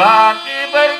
Shabbat Shabbat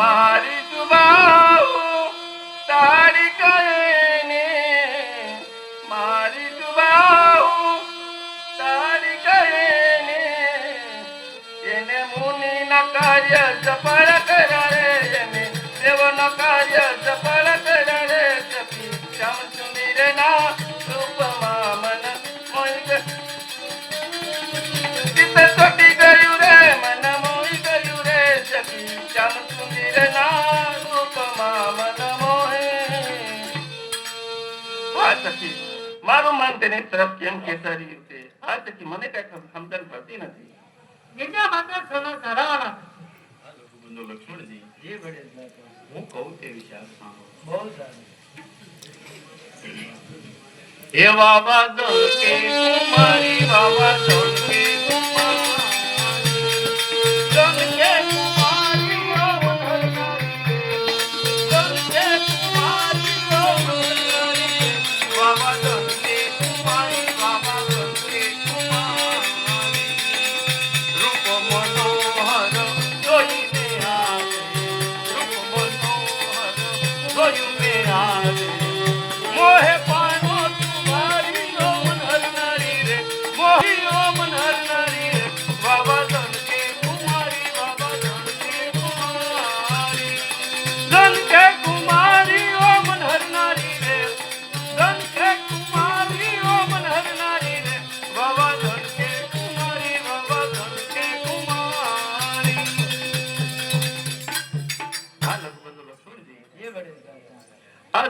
મારી જુબાઓ તારી કહેને મારી જુબાઓ તારી કહેને એને મુનિ ન કાર્ય સફળ કરે. મારું મન તેની તરફ કેમ ખેંચાઈ રહ્યું છે આ થકી મને કઈ સમજણ પડતી નથી બીજા માત્ર સના સરાવાના લક્ષ્મણજી. જે વડે હું કહું તે વિચાર બહુ સારું. હે બાબા દોકે મારી બાબા દોકે Baba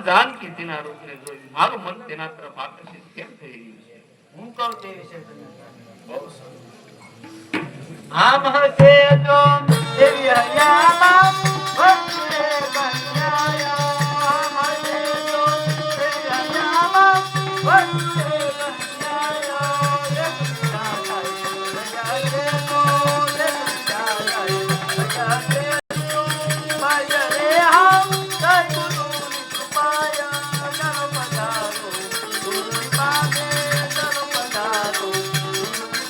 આ જાનકી તેના રૂપને જોઈ મારું મન તેના તરફ આકર્ષિત કેમ થઈ રહ્યું છે? હું કહું તે વિશે બહુ